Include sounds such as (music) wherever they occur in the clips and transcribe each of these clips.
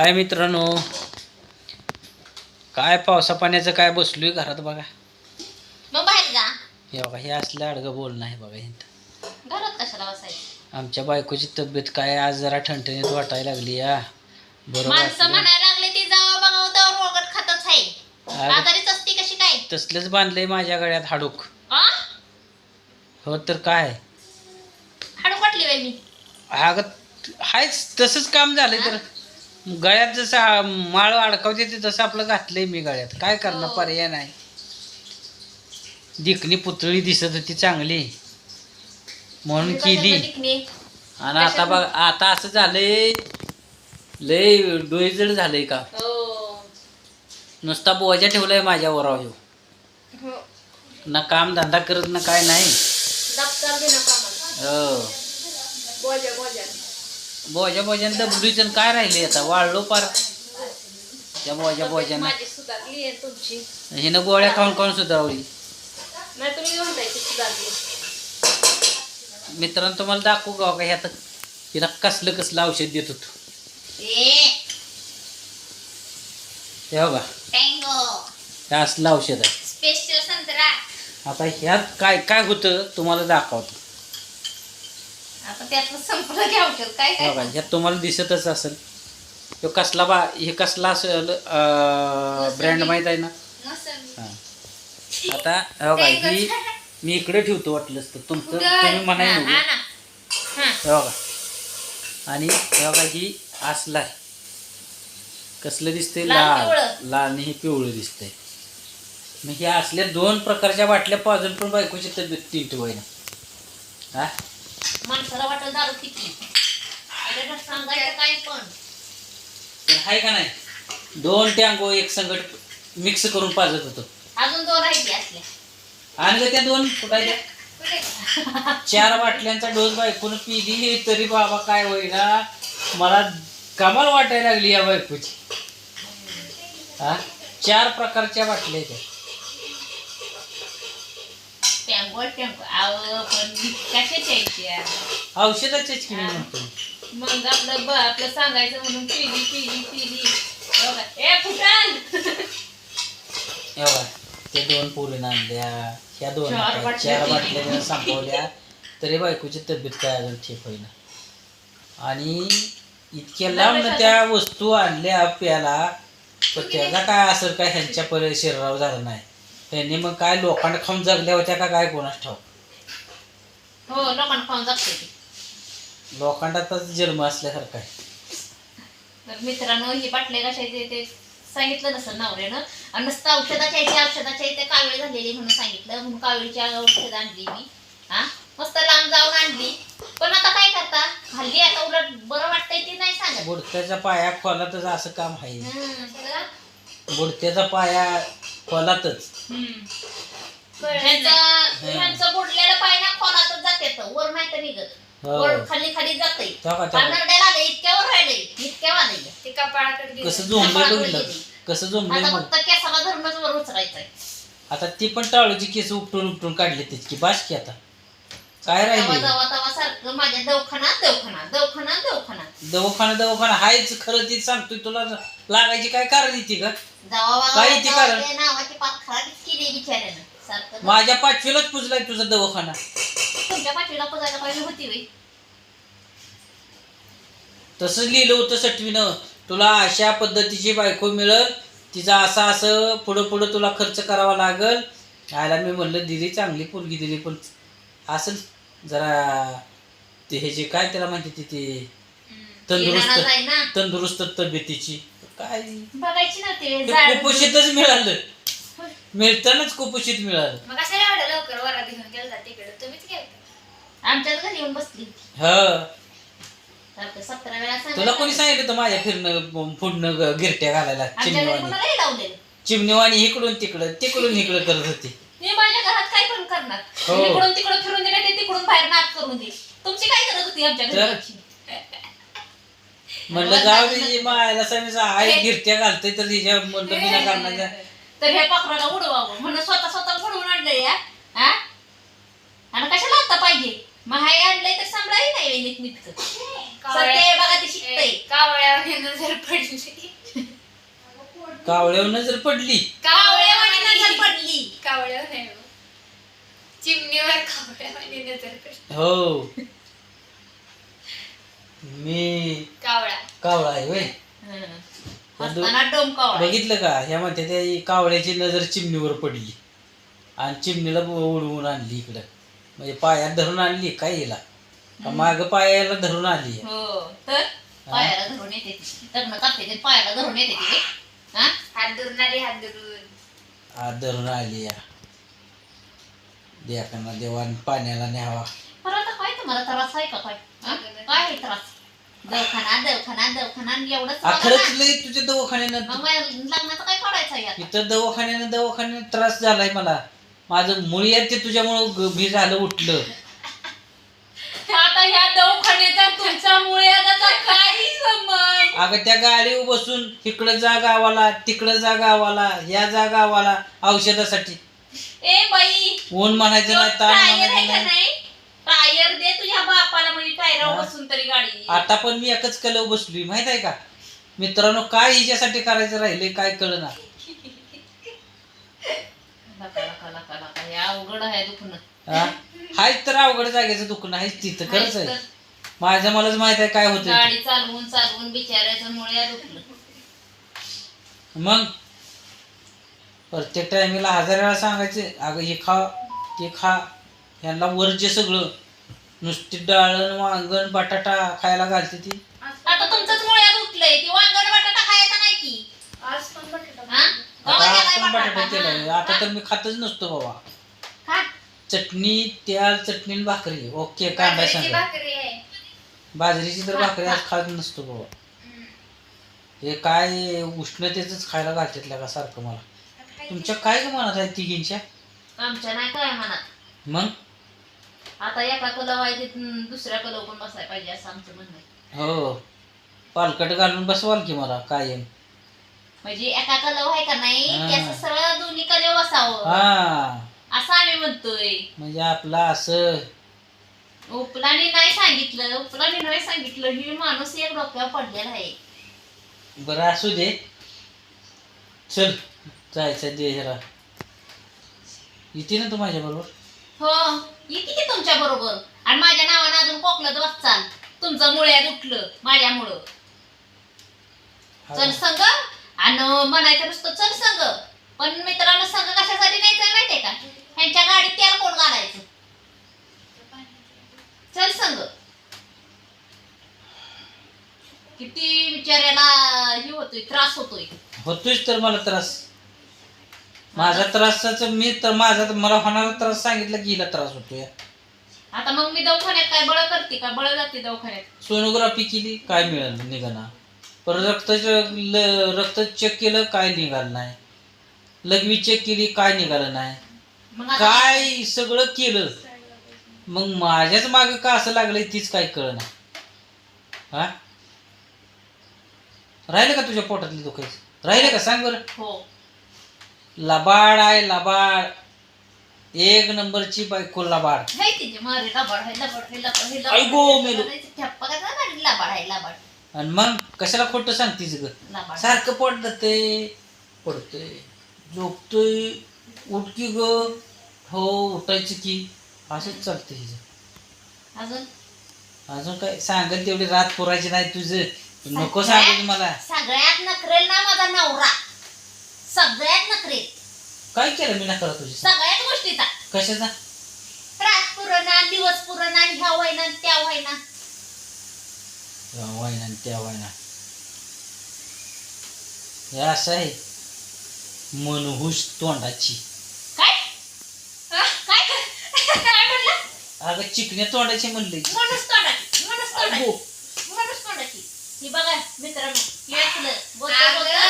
हाय मित्रांनो. काय पावसा पाण्याचं काय बसलोय घरात बघा. मग बाहेर जा. हे बघा हे असलं अडगं बोलणं आहे बघा इथं. घरात कशाला बसायचं? आमच्या बायकोची तब्येत काय आज जरा ठणठणीत वाटायला लागली या बरं माणसं वाटलं. म्हणायला लागले ती जावं बघावं तर रोगट खातच आहे. अगं, आजारीच असती कशी काय? तसलंच बांधलंय माझ्या गळ्यात हाडूक. आ? हो तर काय? हाडू काटली बाई मी. अगं हायच तसंच काम झालंय तर. गळ्यात जसं माळ अडकावते ते तसं आपलं घातलंय मी गळ्यात. काय करणार हो. पर्याय नाही. दिकणी पुतळी दिसत होती चांगली. म्हणून केली. आणि आता बघ आता असं झालंय लय डोईजड झालंय का? हो. नुसता बोजा ठेवलाय माझ्यावर ह्यो. हो. ना काम धंदा करत ना काय नाही. हो. बोजा बोजा बोजा बोजान दबडीचं काय राहिले आता? वाळलो पार. त्या बोजा बोजानं माझी सुधारली आहे तुमची. हिनं गोळ्या खाऊन खाऊन सुधारवली नाही तुम्ही सुधारली. मित्रांनो तुम्हाला दाखवू का का? ह्यात हिला कसलं कसलं औषध देत होतो ए. हे हे असलं औषध आहे. स्पेशल संत्रा. आता ह्यात काय काय होतं? तुम्हाला दाखवतो. आता त्यातलं संपलं की औषध. काय बघा काय ह्यात तुम्हाला दिसतच असेल. तो कसला बा हे कसला असेल ब्रँड माहीत आहे ना? नसेल. हां. आता हे बघा ही मी इकडे ठेवतो वाटलंच तर. तुमचं तुम्ही म्हणाय हा, नको. हा ना. हा. हे बघा आणि हे बघा ही असला आहे. कसलं दिसतंय? लाल लाल. पिवळं. लाल आणि हे पिवळं दिसतंय. मग हे असल्या दोन प्रकारच्या बाटल्या पाजून पण बायकोची तब्येत तीन होईना हा? माणसाला वाटत दारू किती? सांगायचं काय पण. का नाही? दोन टँगो एक संगट मिक्स करून पाजत होतो. अजून दोन राहिली असल्या आणि गं त्या दोन कुठं? चार बाटल्यांचा डोस बायकोनं पिली तरी बाबा काय होईना? मला कमाल वाटायला लागली या बायकोची. हा? चार प्रकारच्या बाटल्या त्या. टँगो टँगो आव पण कशाच्या यायच्या औषधाचीच की मी म्हणतो? मग आपलं ब आपलं सांगायचं म्हणून पिली पिली पिली. बघा. ए फुटाल! हे ते दोन पुरीनं आणल्या. ह्या दोन चार आणल्या, बाटल्या चार पिली. बाटल्या संपवल्या. तरी बायकोची तब्येत काय अजून ठीक होईना. आणि इतक्या लांब त्या वस्तू आणल्या प्याला. पण त्याचा काय असर काय ह्यांच्या परि शरीरावर झालं नाही. ह्यांनी मग काय लोखंड खाऊन जगल्या होत्या का काय कोणाच ठाऊ हो लोकांना खाऊन जागते ती. लोखंडाचाच जन्म असल्यासारखा आहे. तर मित्रांनो ही बाटले कशाचे ते सांगितलं नसेल नवऱ्यानं. आणि नुसतं औषधाच्या इथे औषधाच्या इथे कावीळ झालेली म्हणून सांगितलं. म्हणून कावीळची औषध आणली मी. हा? मस्त लांब जाऊन आणली. पण आता काय करता? हल्ली आता उलट बरं वाटतंय ते नाही सांगत. बुडत्याच्या पाया खोलातच असं काम आहे. हं, बघा. बुडत्याचा पाया खोलातच. ह्यांचं ह्यांचं बुडलेलं पाय ना खोलातच जाते वर नाही तर निघत. हो. वर खाली खाली जाते तेव्हा का तेव्हा? नरड्याला आले इतक्यावर राहिले इतक्या वाले ते कपाळाकडे कसं बघितलं? कसं आता मग? फक्त केसाला धरूनच वर उचलायचंय. आता ती पण टाळूची केस उपटून उपटून काढली तितकी. बास की आता. काय तवा राहिली तवा तवा सारखं माझ्या दवखाना दवखाना दवखाना दवखाना दवाखाना दवाखाना हायच खरं ती सांगतोय तुला. लागायची काय कारण येते का काय ते कारण? नावाची पाक खराबीच केली बिचाऱ्यानं. सारखं माझ्या पाचवीलाच पुजलाय तुझा दवाखाना. तुमच्या पाठीला पुजायला पाहिजे होती बाई. तसंच लिहिलं होतं सटवीनं. तुला अशा पद्धतीची बायको मिळल तिचा असं असं पुढं पुढं तुला खर्च करावा लागल. आयला मी म्हणलं दिली चांगली पोरगी दिली पण असं जरा ते हे जे काय त्याला म्हणते ते- ते तंदुरुस्त ना. तंदुरुस्त तब्येतीची. काय? बघायची नव्हती ते झाड कुपोषितच मिळालं. मिळतानाच कुपोषित मिळालं. मग कशाला एवढं लवकर वरा घेऊन गेला तिकडे. तुम्हीच गेलता आमच्याच घरी येऊन बसली ह. सारखं सतरा वेळा तुला सांगितलं. कोणी सांगितलं होतं माझ्या फिरणं फुडणं ग- गिरट्या घालायला आमच्या घरी चिमणीवाणी? कोणालाही लावलेलं चिमणीवाणी इकडून तिकडं तिकडून इकडं करत होती. मी माझ्या घरात काय पण करणार? हो. इकडून तिकडून फिरून दिलं ते तिकडून बाहेर नाच करून दे. तुमची काय गरज होती आमच्या तर? घरी म्हणलं जाऊ दे मायला सांगायचं आई गिरट्या घालते तर तिच्या म्हणलं नाही करणार तर हे पाखराला उडवावं. म्हणून स्वतः स्वतः उडवून आणलं या हा? आणि कशाला आता पाहिजे? महाय आणलंय तर सांभाळाही नाही नीट नीटकं कावळ्या- सत्य बघा ते शिकतंय. कावळ्यावर नजर पडली. कावळ्यावर नजर पडली. कावळ्यावानी नजर पडली. नाही हो. चिमणीवर नजर पडली. हो. मी कावळा. कावळा आहे हं. हसताना बघितलं का? ह्या म्हणते त्या कावळ्याची नजर चिमणीवर पडली. आणि चिमणीला उडवून आणली इकडं. म्हणजे पायात धरून आणली काय हिला? माग पायाला धरून आली हो. तर पायाला धरून येते ती. लग्न करते ते पायाला धरून येते ती. हा? हात धरून आली हात धरून. धरून आली या देखाना देवान पाण्याला न्यावा पण आता काय तुम्हाला त्रास आहे का काय हा? काय आहे त्रास दवाखाना दवाखाना दवाखाना आणि एवढंच बघा खरंच ना. लय तुझ्या दवाखान्यानं मग मला लग्नाचं काय काढायचं आहे आता? इथं दवाखान्यानं दवाखान्यानं त्रास झालाय मला माझं मुळी आहे ते तुझ्यामुळं ग- मी झालं उठलं आता ह्या दवाखान्याचा तुमच्या मुळ्याचा काही संबंध अगं त्या गाडीवर बसून इकडं जा गावाला तिकडं जा गावाला या जा गावाला औषधासाठी. ए बाई. ऊन म्हणायचं नाही ताण टायर आहे म्हणायचं का नाही. नाही? टायर दे तुझ्या बापाला म्हणजे टायरावर हा. बसून तरी गाडी. आता पण मी एकच कलव बसलोय माहीत आहे का? मित्रांनो काय हिच्यासाठी करायचं राहिले काय कळना. (laughs) लका लका लका लका हे अवघड आहे दुखणं. हा? हायच तर अवघड जागेचं दुखणं आहेच तिथं खरंच आहे तर माझं मलाच माहीत आहे काय होतं ते. गाडी चालवून चालवून बिचारायचं मुळ्या दुखलं मग प्रत्येक टायमिंगला हजार वेळा सांगायचे अगं हे खा ते खा यांना वर्ज्य सगळं नुसती डाळण वांगण बटाटा खायला घालते ती आता तुमचंच मुळ्यात उठलंय ती वांगण बटाटा खायचा नाही की आज पण बटाटा हा? आता केलाय बटाटा? केलाय तर मी खातच नसतो बाबा खा. चटणी त्याल चटणी आणि भाकरी. ओके कांदा बाजरीची सांगा. भाकरी आहे. बाजरीची तर भाकरी. आज खात नसतो बाबा. हम्म. हे काय उष्णतेच खायला घालतात का सारखं मला? तुमच्या काय ग मनात आहे तिघींच्या? आमच्या नाही काय म्हणत मग? आता एका कलव आहे ते दुसऱ्या कलव पण बसायला पाहिजे असं आमचं म्हणणं आहे. हो. पालकट घालून बसवाल की मला कायम. म्हणजे एका कलव आहे का नाही? हा. त्याचं सरळ दोन्ही कलव बसावं. हा. असं आम्ही म्हणतोय. म्हणजे आपला असं. उपलाने नाही सांगितलं उपलाने नाही सांगितलं ही माणूस एक डोक्यावर पडलेला आहे. बरं असू दे. चल जायचं दे जरा येते ना तू माझ्या बरोबर? हो येते की तुमच्या बरोबर? आणि माझ्या नावानं अजून कोकलत वाचाल तुमचं मुळ्यात उठलं माझ्यामुळं. चल संग. आणि म्हणायचं नुसतं चल संग. पण मित्रांनो संग कशासाठी न्यायचं माहितीये का? ह्यांच्या गाडीत तेल कोण घालायचं? चल संग किती बिचाऱ्याला हे होतोय त्रास होतोय. होतोच तर मला त्रास. माझा त्रासाच मी तर माझा तर मला होणारा त्रास सांगितलं की हिला त्रास होतोय. आता मग मी दवाखान्यात काय बळ करते का? बळ जाते दवाखान्यात. सोनोग्राफी केली काय मिळालं निघाना परत रक्त रक्त चेक केलं काय निघालं नाही. लघवी चेक केली काय निघालं नाही. मग आता काय सगळं केलं. मग माझ्याच मागे का असं लागलंय तीच काय कळना हा? राहिलं का तुझ्या पोटातली दुखायचं राहिलं का? सांग बरं. हो. लबाड आहे लबाड. एक नंबरची बायको लबाड. हाय तिचे मारे लबाड हाय लबाड हाय लबाड हाय आई गो, मेलो. ठप्पा का झाला लबाड हाय लबाड. आणि मग कशाला खोटं सांगतीस ग? लबाड. सारखं पोट जाते पडतंय. झोपतोय उठकी ग. हो उठायचं की. असंच चालतं हिचं. अजून? अजून काय? सांगत तेवढी रात पुरायची नाही तुझं. नको सांगू मला. सगळ्यात नखरेल ना माझा नवरा. सगळ्यात नखरेल. काय केलं मी नकरा तुझी सगळ्यात गोष्टीचा. कशाचा? रात पुरणा दिवस पुरणा ह्या व्हायना त्या व्हायना या वायना आणि त्या वायना हे असं आहे. मनहुश तोंडाची काय हा? काय काय म्हणलं अगं चिकण्या तोंडाची म्हणले मनुस तोंडाची मनुस तोंडाची अगो मनुस तोंडाची ही बघा मित्रांनो बोलता बोलता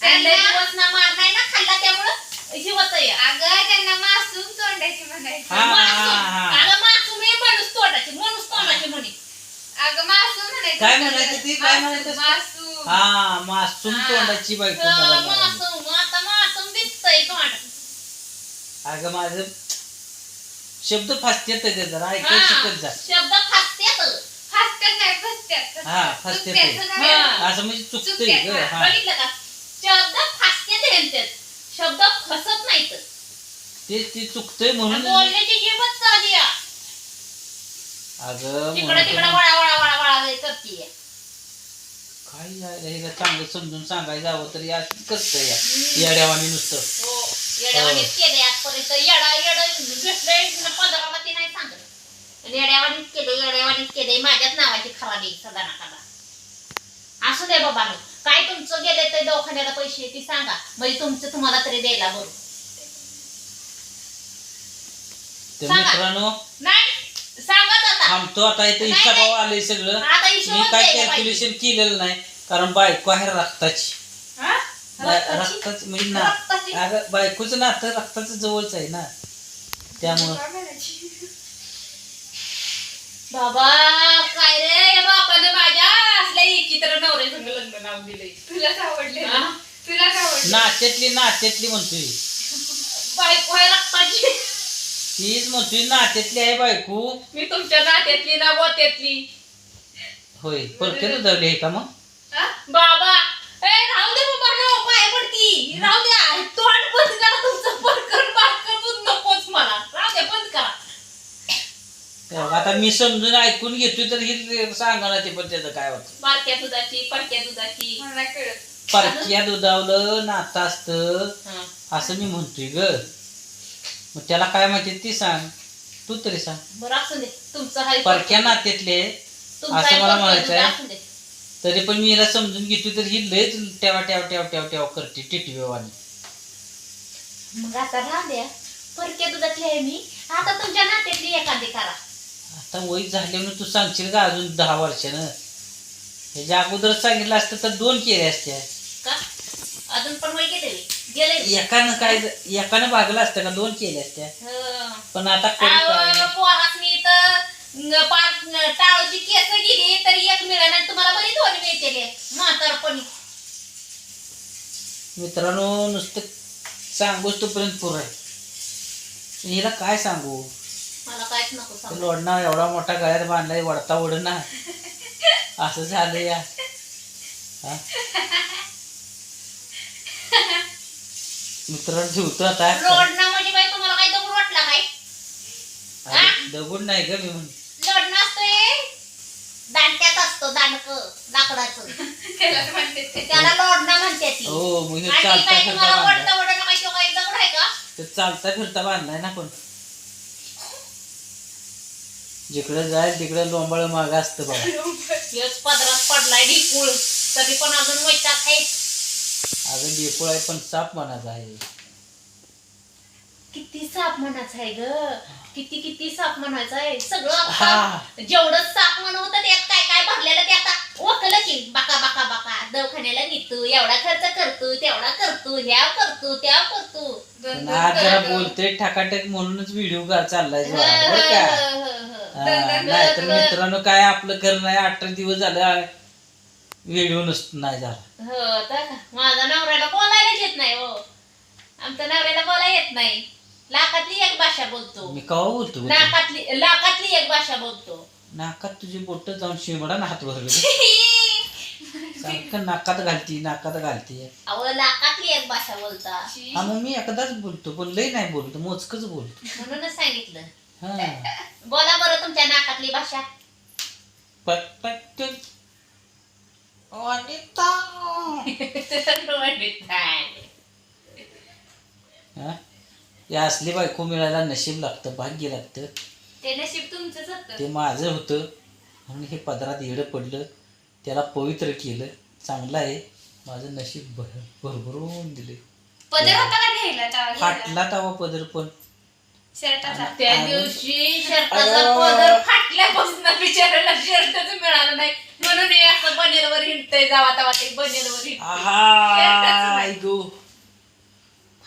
त्यांना- दिवस ना मार नाही ना खाल्ला त्यामुळं ही होतं या अगं त्यांना मासूम तोंडाची म्हणायचं हा, हा. हा. अगं मासूम हे मनुस तोंडाची मनुस तोंडाची म्हणे अगं मासूम म्हणायचं काय म्हणायचं ती? काय म्हणायचं? मासूम हा मासूम. तोंडाची बायको मला. मासूम आता मासूम दिसतंय तोंड अगं माझं शब्द फासतेत ग जरा ऐकाय हा, शिकत जा. शब्द फासत्यात नाही फसत्यात हा. हा. असं म्हणजे चुकतंय ग हा. बघितलं का? शब्द फासत्यात शब्द फसत नाहीत. ते ते चुकतंय म्हणून बोलण्याची जीवच चालली आहे. अगं तिकडं म्हणतो तिकडं ना, वळा वळा वळा वळा करतीये. काय यायला हिला चांगलं समजून सांगायचं जावं तरी असंच करतंय या. येड्यावानी नुसतं. हो. येड्यावानीच केले आजपर्यंत. येडा येड भेटलंय पदराला ती नाही सांगत. आणि येड्यावानीच केले येड्यावानीच केले माझ्याच नावाची खराबी सदा ना कदा असू दे बाबा काय तुमचं गेले ते दवाखान्याला पैसे ती सांगा. म्हणजे तुमचं तुम्हाला तरी द्यायला बरोबर. मित्रांनो नाही सांगत आता थांबतो आता इथं नाही. आलंय सगळं. आता मी काय. कॅल्क्युलेशन केलेलं नाही कारण बायको आहे रक्ताची. रक्ताची? म्हणजे ना? अगं बायकोचं नातं रक्ताचं जवळच आहे ना त्यामुळं? बाबा काय रे या बापाने माझ्या असल्या एकीत्र नवरे संग लग्न लावून दिले तुलाच आवडले हा? तुलाच आवडले नात्यातली नात्यातली म्हणतोय बायको आहे रक्ताची तीच म्हणतोय नात्यातली आहे बायको मी तुमच्या नात्यातली ना गोत्यातली होय परके दवली आहे का मग हा? बाबा ए राहू दे बाबा नो पाय पडती राहू द्या तोंड बंद करा तुमचं परकर बारकर दूध नकोच मला. राहू द्या बंद करा. तेव्हा आता मी समजून ऐकून घेतोय तर हे सांगा ना ते पण त्याचं काय होतं. बारक्या दुधाची पडक्या दुधाची. मला नाही. कळत परक्या दुधावलं नातं असतं. हं. असं मी म्हणतोय ग. मग त्याला काय माहिती ते सांग. तू तरी सांग. बरं असू दे. तुमचं हाय. परक्या नात्यातले तुमचं असं मला म्हणायचं आहे. असू दे. तरी पण मी हिला समजून घेतोय तर ही लयच टेवा टेव टेव टेव टेव करते टिटवेवानी मग आता राहू द्या. परक्या दुधातली आहे मी. आता तुमच्या नात्यातली एखादी करा. आता वय झाल्यावर तू सांगशील का अजून दहा वर्षानं? ह्याच्या अगोदरच सांगितलं असतं तर दोन केले असत्या. का? अजून पण वय गेले गेले एकानं काय एकानं भागलं असतं का? दोन केले असत्या. पण आता काय? पोरासनी तर पाच टाळूची केस गेली तरी एक मिळालं आणि तुम्हाला बरी दोन मिळते म्हातारपणी. मित्रांनो नुसतं सांगूच तोपर्यंत पुरं आहे. हिला काय सांगू? मला काहीच नको सांगू. लोडणा एवढा मोठा गळ्यात बांधलाय वडता ओढना असं झालं या? मित्रांनो ठेवतो आता. लोडणं म्हणजे बाई तुम्हाला काही दगड वाटला काय? दगड नाही का मी म्हण लोडणं असतोय दांडक्यात असतो दांडक लाकडाचं. त्याला म्हणते ते. त्याला लोडणं म्हणते ती. हो मग हे आणि चालता काय फिरता तुम्हाला बांधलाय. वडता वडणं काही तो काही दगड आहे का? ते चालता फिरता बांधलाय ना पण जिकडे जाईल तिकडे लोंबाळ माग असतं बघा. हेच पदरात पडलाय ढिकूळ. तरी पण अजून वैताग आहे. अगं डेपोळ आहे पण साप मनाचा आहे. किती साप म्हणायचं आहे ग? किती किती साप म्हणायचं आहे? सगळं हा. आता जेवढं साप म्हणत त्यात काय काय भरलेलं ते आता ओकलं की. बाका बाका बाका. दवाखान्याला निघतो एवढा खर्च करतो तेवढा करतो ह्या करतो त्या करतो. दोन पण दोन आज जरा दोन- बोलते ठकाटक म्हणूनच व्हिडिओ चाललाय ह, जोरात, बरं का? ह, ह, ह. हा, नाही तर मित्रांनो काय आपलं करणं आहे अठरा दिवस झालं व्हिडिओ नसत नाही झाला. हो का माझा नवऱ्याला बोलायला येत नाही हो. आमच्या नवऱ्याला बोलायला येत नाही. लाखातली एक भाषा बोलतो. मी कवा बोलतो ग ते? नाकातली लाखातली एक भाषा बोलतो. नाकात तुझी बोट जाऊन शिमडा ना हात भरले सारखं (laughs) नाकात घालती नाकात घालती. अहो लाखातली एक भाषा बोलता. हा मग मी एकदाच बोलतो लय नाही बोलतो मोजकच बोलतो. म्हणूनच सांगितलं. हा. (laughs) बोला बरं तुमच्या नाकातली भाषा. पट पट अनिता हा? या असली बायको मिळायला नशीब लागतं भाग्य लागतं. ते नशीब तुमचंच होतं. ते माझं होतं. म्हणून हे पदरात येडं पडलं. त्याला पवित्र केलं. चांगलं आहे. माझं नशीब भर भरभरून दिले. पदर होता का घ्यायला तेव्हा घ्यायला? फाटला तवा पदर पण. शर्टाचा. त्या दिवशी शर्टाचा पदर फाटल्यापासून बिचारायला शर्टच मिळालं नाही. म्हणून हे असं बनेलवर हिंडतय जावा तवा ते बनेलवर हिंड आहा आई गो.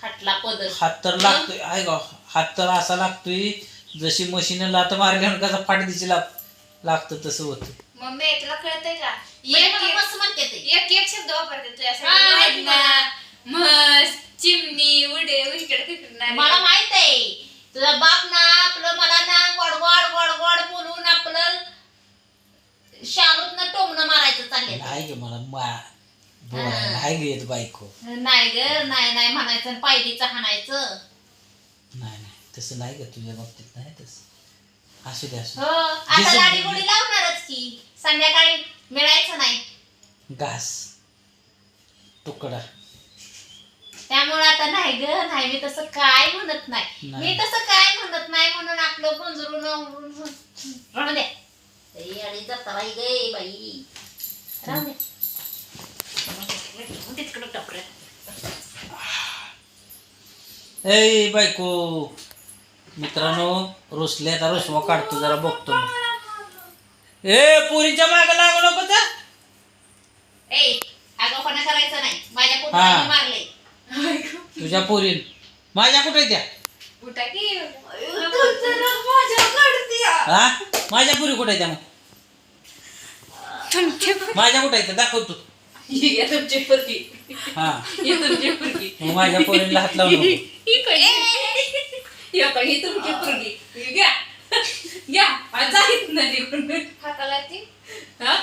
फाटला पदर हात तर लागतोय आहे गा. हात तर असा लागतोय जशी मशीन लात मारल्यावर कसा फाट दिशी लाग लागतं तसं होतं. मम्मी तुला कळतंय का? म्हणजे एक मला एक- मस्त म्हणते ते. एक एक शब्द वापरते हा, तुझ्यासाठी माहिती चिमणी उडे मला माहीत आहे तुझा बाप ना आपलं मला गोड बोलून आपलं शालूतनं टोमणं मारायचं चाललंय नाही ग मला मा नाही येत बायको. नाही ग नाही नाही म्हणायचं आणि पायलीचं हाणायचं नाही नाही तसं नाही ग तुझ्या बाबतीत नाही तसं. असू दे असू हो आता जिसं- लाडी गोडी लावणारच की. संध्याकाळी मिळायचं नाही. दे. घास. तुकडा. त्यामुळे आता नाही ग नाही मी तसं काय म्हणत नाही. नाही. मी तसं काय म्हणत नाही म्हणून आपलं गुंजरून राहू द्या ए, अडी जाता बाई गे बाई. राहू द्या तिकडं टपऱ्या ए बायको. मित्रांनो रुसले आता रुसवा काढतो जरा बघतो मी. ए पोरीच्या मागे लागू नको तर. करायचं नाही. माझ्या हा. मारले तुझ्या पोरीन. माझ्या कुठे त्या? हा? माझ्या पुरी कुठे आहे त्या मग? माझ्या कुठे आहे त्या? दाखव तू. तुमची पोरगी. हा. तुमची पोरगी. माझ्या पोरीला हात लावू नको ही तुमची पोरगी. घ्या. घ्या आज जाईत ना निघून हाताला ती? हा?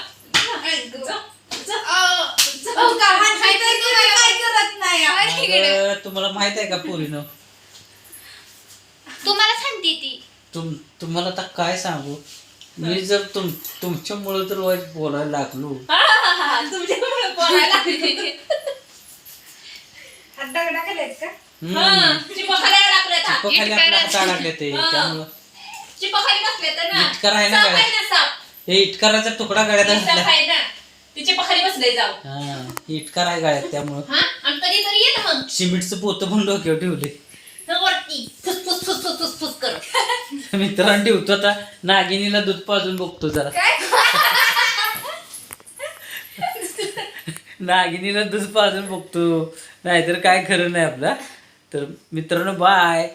अगं, तुम्हाला माहीत आहे का पोरीनं? तुम्हाला सांगते ती. तुम तुम्हाला आता काय सांगू? मी जर तुम तुमच्यामुळं तर वाईट बोलायला लागलो. तुमच्यामुळे बोलायला लागले. हा, हा. चिपखाली आपल्या हात अडकले ते हा. त्यामुळं. चिपखाली ना. इटकर आहे ना साप गळ्यात. आहे ना साप. हे इटकाराचा तुकडा गाड्यात हे साप घातला. आहे ना. ते चिपखाली बसले जाऊ. हा इटकार आहे गाड्यात त्यामुळं. हा आणि कधीतरी ये ना मग. सिमेंटचं पोतं पण डोक्यावर ठेवले. तर वरती कर. (laughs) मित्रांनो ठेवतो आता. नागिनीला दूध पाजून बघतो जरा. नागिनीला दूध पाजून बघतो. नाहीतर काय खरं नाही आपला. तर मित्रांनो बाय